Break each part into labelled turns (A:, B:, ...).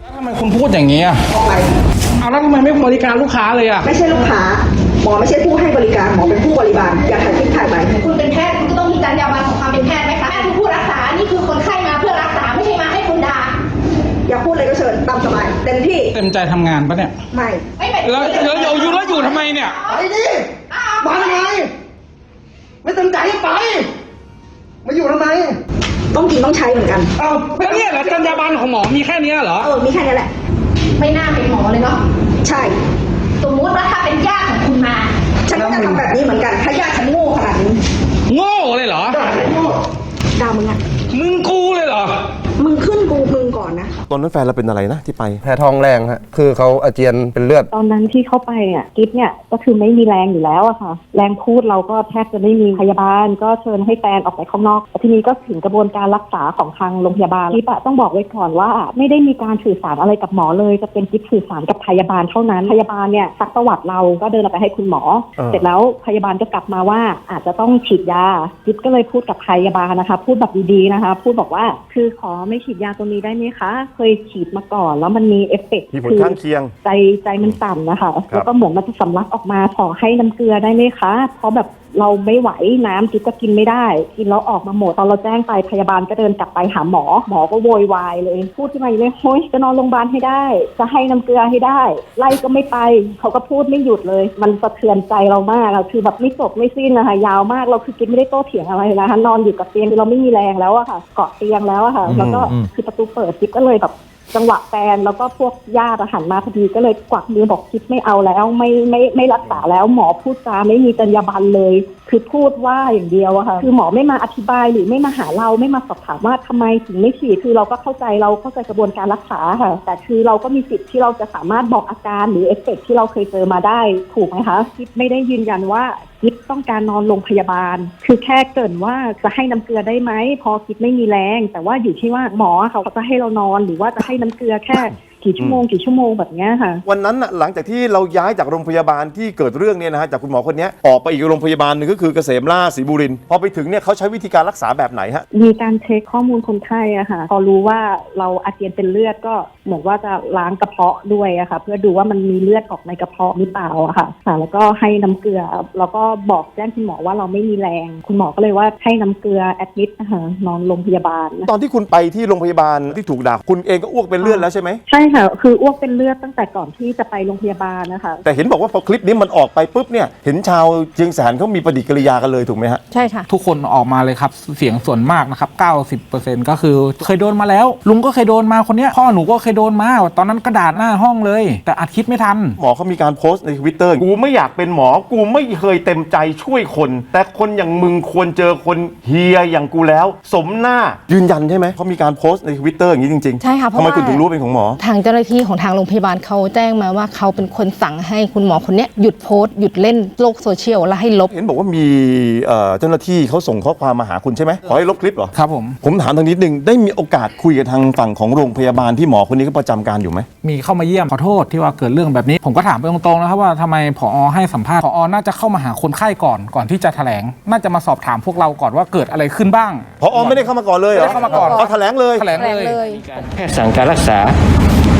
A: แล้วทำไมคุณพูดอย่างนี้อะ
B: ออกไป
A: เอาแล้วทำไมไม่บริการลูกค้าเลยอะ
B: ไม่ใช่ลูกค้า หมอไม่ใช่ผู้ให้บริการ หมอเป็นผู้บริบาลอย่าถ่ายคลิปถ่ายไป
C: คุณเป็นแพทย์คุณก็ต้องมีจรรยาบรรณของความเป็นแพทย์ไหมคะแพทย์คือผู้รักษา นี่คือคนไข้มาเพื่อรักษา ไม่ใช่มาให้คุณด่า
B: อย่าพูดเลยก็เชิญตามสบายเต็มที่
A: เต็มใจทำงานปะเนี่ย
B: ไม่
C: ไม่เป็น
A: แล้วแล้วอยู่อยู่แล้วอยู่ทำไมเนี่ย
D: ไปดิมาทำไม ไม่เต็มใจก็ไป มาอยู่ทำไม
B: ต้องกินต้องใช้เหมือนกัน
A: เอาแล้วเนี่ยเหรอจรรยาบรรณของหมอมีแค่เนี้ยเหรอ
B: เออ มีแค่นี้แหละ
C: ไม่น่าเป็นหมอเลยเนาะ
B: ใช่
C: สมมุติว่าถ้าเป็นญาติของคุณมา
B: ฉันก็จะทำแบบนี้เหมือนกัน ถ้าญาติฉันโง่ขนาดนี้
A: โง่เลยเหรอ
B: ด่ามึงอะ
A: มึงกูเลยเหรอ
B: มึงขึ้นกูมึงก่อ นนะ
E: ตอนนั้นแฟนเราเป็นอะไรนะที่ไป
D: แพ้ท้องแรงฮะคือเขาอาเจียนเป็นเลือด
F: ตอนนั้นที่เข้าไปเนี่ยกิฟเนี่ยก็คือไม่มีแรงอยู่แล้วอะค่ะ แรงพูดเราก็แทบจะไม่มีพยาบาล ก็เชิญให้แฟนออกไปข้างนอกแต่ทีนี้ก็ถึงกระบวนการรักษาของทางโรงพยาบาลกิฟอะต้องบอกไว้ก่อนว่า ไม่ได้มีการสื่อสารอะไรกับหมอเลยจะเป็นกิฟสื่อสารกับพยาบาลเท่านั้นพยาบาลเนี่ยซักประวัติเราก็เดินเอาไปให้คุณหมอ
E: เออ
F: เสร็จแล้วพยาบาลก็กลับมาว่าอาจจะต้องฉีดยากิฟก็เลยพูดกับพยาบาลนะคะ พูดแบบดีๆนะคะ พูดบอกว่าคือขอไม่ฉีดยาตัวนี้ได้ไหมคะ เคยฉีดมาก่อน แล้วมันมีเอฟเฟกต์
E: มีผล
F: คือ
E: ข้างเคียง
F: ใจใจมันสั่นนะคะ แล้วก็เหมือนมันจะสำลักออกมาขอให้น้ำเกลือได้ไหมคะ เพราะแบบ เราไม่ไหวน้ำกิ๊บก็กินไม่ได้ กินแล้วออกมาหมดตอนเราแจ้งไปพยาบาลก็เดินกลับไปหาหมอ หมอก็โวยวายเลย พูดขึ้นมาอีกเลยเฮ้ยจะนอนโรงพยาบาลให้ได้ จะให้น้ำเกลือให้ได้ ไล่ก็ไม่ไป เขาก็พูดไม่หยุดเลย มันสะเทือนใจเรามากอะคือแบบไม่จบไม่สิ้นนะคะยาวมากเราคือกิ๊บไม่ได้โต้เถียงอะไรนะคะนอนอยู่กับเตียงคือเราไม่มีแรงแล้วอะค่ะ เกาะเตียงแล้วอะค่ะ แล้วก็
E: อืม
F: คือประตูเปิดกิ๊บก็เลยแบบ จังหวะแฟนแล้วก็พวกญาติหันมาพอดีก็เลยกวักมือบอกคิดไม่เอาแล้ว ไม่ไม่ไม่รักษาแล้วหมอพูดจาไม่มีจรรยาบรรณเลย คือพูดว่าอย่างเดียวอะค่ะคือหมอไม่มาอธิบายหรือไม่มาหาเราไม่มาสอบถามว่าทำไมถึงไม่ฉีดคือเราก็เข้าใจเราเข้าใจกระบวนการรักษาค่ะ แต่คือเราก็มีสิทธิ์ที่เราจะสามารถบอกอาการหรือเอฟเฟกต์ที่เราเคยเจอมาได้ถูกไหมคะคิดไม่ได้ยืนยันว่าคิดต้องการนอนโรงพยาบาล คือแค่เกรินว่าจะให้น้ำเกลือได้ไหมพอคิดไม่มีแรง แต่ว่าอยู่ที่ว่าหมอเขาจะให้เรานอนหรือว่าจะให้น้ำเกลือแค่ กี่ชั่วโมงกี่ชั่วโมงแบบเนี้ยค่ะ
E: วันนั้นน่ะหลังจากที่เราย้ายจากโรงพยาบาลที่เกิดเรื่องเนี่ยนะฮะจากคุณหมอคนเนี้ยออกไปอีกโรงพยาบาลหนึ่งก็คือเกษมราชศรีบุรินทร์พอไปถึงเนี่ยเขาใช้วิธีการรักษาแบบไหนฮะ
F: มีการเช็คข้อมูลคนไข้อะค่ะ พอรู้ว่าเราอาเจียนเป็นเลือดก็เหมือนว่าจะล้างกระเพาะด้วยอะค่ะ เพื่อดูว่ามันมีเลือดออกในกระเพาะหรือเปล่าอะค่ะค่ะ แล้วก็ให้น้ำเกลือ แล้วก็บอกแจ้งคุณหมอว่าเราไม่มีแรง คุณหมอก็เลยว่าให้น้ำเกลือแอดมิดนะคะนอนโรงพยาบาล
E: ตอนที่คุณไปที่โรงพยาบาลที่ถูกด่าคุณเองก็อ้วกเป็นเลือดแล้วใช่ไหม
F: ใช่ค่ะ คืออ้วกเป็นเลือดตั้งแต่ก่อนที่จะไปโรงพยาบาลนะคะ
E: แต่เห็นบอกว่าพอคลิปนี้มันออกไปปุ๊บเนี่ย เห็นชาวเชียงแสนเขามีปฏิกิริยากันเลยถูกไหมฮะ
G: ใช่ค่ะ
A: ทุกคนออกมาเลยครับ เสียงส่วนมากนะครับ 90%ก็คือเคยโดนมาแล้ว ลุงก็เคยโดนมาคนเนี้ยพ่อหนูก็เคยโดนมา ตอนนั้นกระดาษหน้าห้องเลย แต่อัดคลิปไม่ทัน
E: หมอเขามีการโพสต์ในทวิตเตอร์กูไม่อยากเป็นหมอ กูไม่เคยเต็มใจช่วยคน แต่คนอย่างมึงควรเจอคนเฮียอย่างกูแล้ว สมหน้ายืนยันใช่ไหมเขามีการโพสต์ในทวิตเตอร์อย่างนี้จริงๆ
G: ใช่ค่ะเพ
E: ทำ
G: ราะ
E: ไม
G: ว่า
E: คุณถึงรู้เป็นของหมอ
G: ทางเจ้าหน้าที่ของทางโรงพยาบาลเขาแจ้งมาว่าเขาเป็นคนสั่งให้คุณหมอคนเนี้ยหยุดโพสต์หยุดเล่นโลกโซเชียลและให้ลบ
E: เห็นบอกว่ามีเอ่อเจ้าหน้าที่เขาส่งข้อความมาหาคุณใช่ไหมขอให้ลบคลิปเหรอ
A: ครับผม
E: ผมถามทางนิดนึงได้มีโอกาสคุยกับทางฝั่งของโรงพยาบาลที่หมอคนนี้ก็ประจำการอยู่ไหม
A: มีเข้ามาเยี่ยมขอโทษที่ว่าเกิดเรื่องแบบนี้ ผมก็ถามไปตรงๆนะครับว่าทำไมผอให้สัมภาษณ์ผอน่าจะเข้ามาหาคนไข้ก่อนก่อนที่จะแถลง น่าจะมาสอบถามพวกเราก่อนว่าเกิดอะไรขึ้นบ้าง
E: พอไม่ได้เข้ามาก่อนเลยเหรอ
A: ไม่ได้เข้ามาก่อน
E: เขาแถลงเลย
A: แถลงเลย
H: แพทย์สั่งการรักษา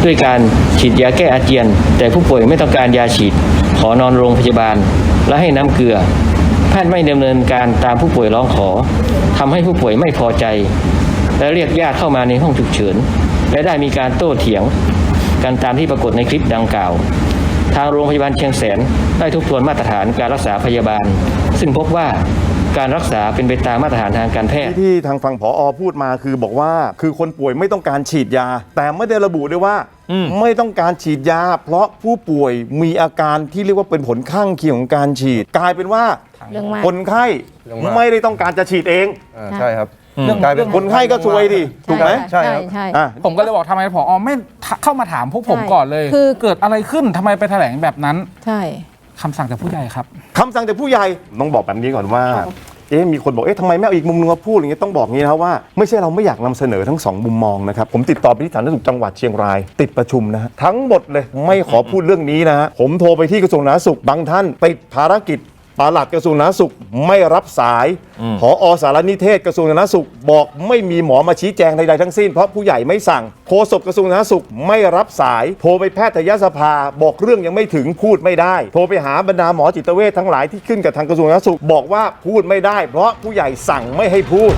H: ด้วยการฉีดยาแก้อาเจียน แต่ผู้ป่วยไม่ต้องการยาฉีด ขอนอนโรงพยาบาล และให้น้ำเกลือ แพทย์ไม่ดำเนินการตามผู้ป่วยร้องขอทำให้ผู้ป่วยไม่พอใจ และเรียกญาติเข้ามาในห้องฉุกเฉิน และได้มีการโต้เถียงกันตามที่ปรากฏในคลิปดังกล่าว ทางโรงพยาบาลเชียงแสนได้ทบทวนมาตรฐานการรักษาพยาบาล ซึ่งพบว่า การรักษาเป็นไปตามมาตรฐานทางการแพทย์
E: ที่ทางฝั่งผอพูดมาคือบอกว่าคือคนป่วยไม่ต้องการฉีดยา แต่ไม่ได้ระบุด้วยว่าไม่ต้องการฉีดยา เพราะผู้ป่วยมีอาการที่เรียกว่าเป็นผลข้างเคียงของการฉีด กลายเป็นว่า
G: เรื่องมาก
E: คนไข้
D: เรื่องมาก
E: ไม่ได้ต้องการจะฉีดเอง
D: อ่าใช่ครับ
A: เรื่อง
D: กลายเป็น
E: คนไข้ก็ซวยดิถูกไหม
D: ใช่ครับ
G: ใช่
E: อะ
A: ผมก็เลยบอกทำไมผอไม่เข้ามาถามพวกผม
G: ใช่
A: ก่อนเลย
G: คือ
A: เกิดอะไรขึ้นทำไมไปแถลงแบบนั้น
G: ใช่
A: คำสั่งจากผู้ใหญ่ครับ
E: คำสั่งจากผู้ใหญ่ต้องบอกแบบนี้ก่อนว่า เอ๊ะมีคนบอกเอ๊ะทำไมไม่เอาอีกมุมนึงมาพูดอย่างเงี้ยต้องบอกงี้นะครับว่าไม่ใช่เราไม่อยากนำเสนอทั้งสองมุมมองนะครับผมติดต่อไปที่สาธารณสุขจังหวัดเชียงราย ติดประชุมนะฮะทั้งหมดเลยไม่ขอพูดเรื่องนี้นะฮะผมโทรไปที่กระทรวงสาธารณสุขบางท่านติดภารกิจ ปลัดกระทรวงสาธารณสุขไม่รับสายผอสารนิเทศกระทรวงสาธารณสุข บอกไม่มีหมอมาชี้แจงใดๆทั้งสิ้นเพราะผู้ใหญ่ไม่สั่งโฆษกกระทรวงสาธารณสุขไม่รับสาย โทรไปแพทยสภา บอกเรื่องยังไม่ถึงพูดไม่ได้ โทรไปหาบรรดาหมอจิตเวชทั้งหลายที่ขึ้นกับทางกระทรวงสาธารณสุขบอกว่าพูดไม่ได้ เพราะผู้ใหญ่สั่งไม่ให้พูด